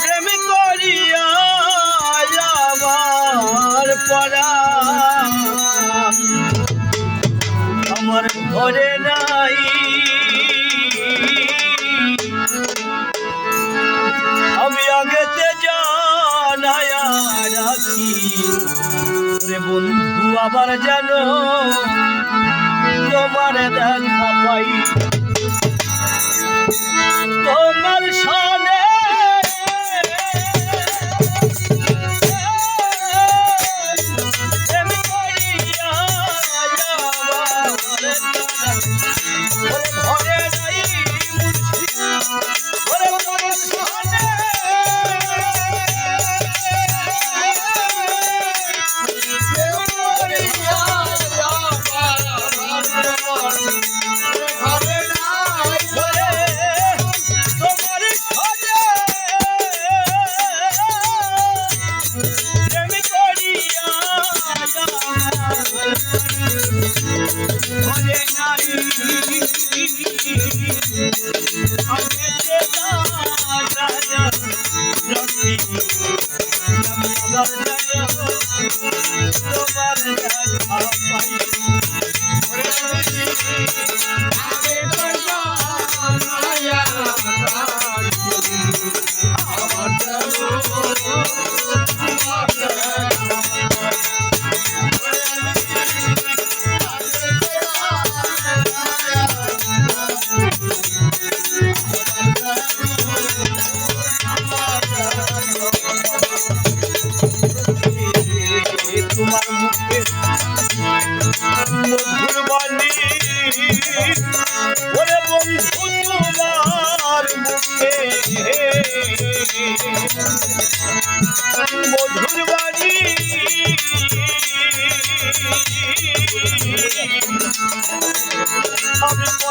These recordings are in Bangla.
প্রেম করিয়া আমার পড়া। আমার ঘরে নাই। আমি আগেতে জানায়া রাখি। রে বন্ধু, আবার যেন তোমার দেখা পাই। তোমার সব তোমার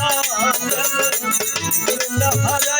Vrindavan, Vrindavan.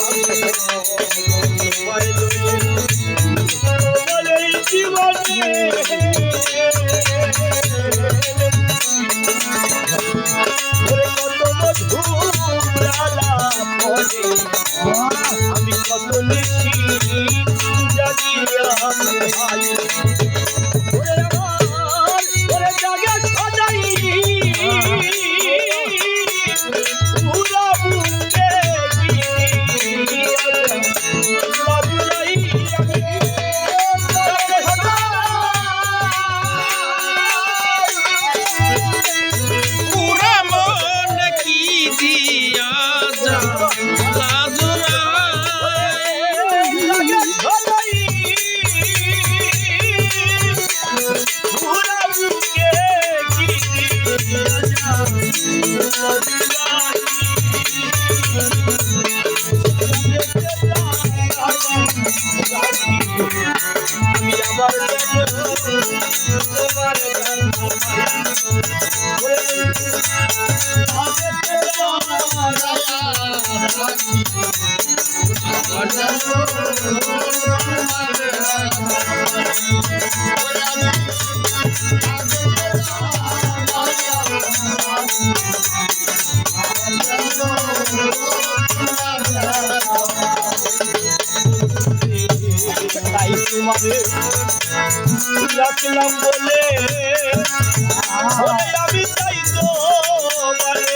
তোমারে রাখলাম বলে আমি তাই তোমারে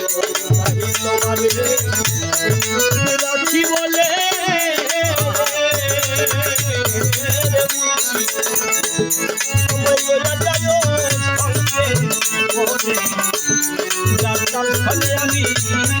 हरियाली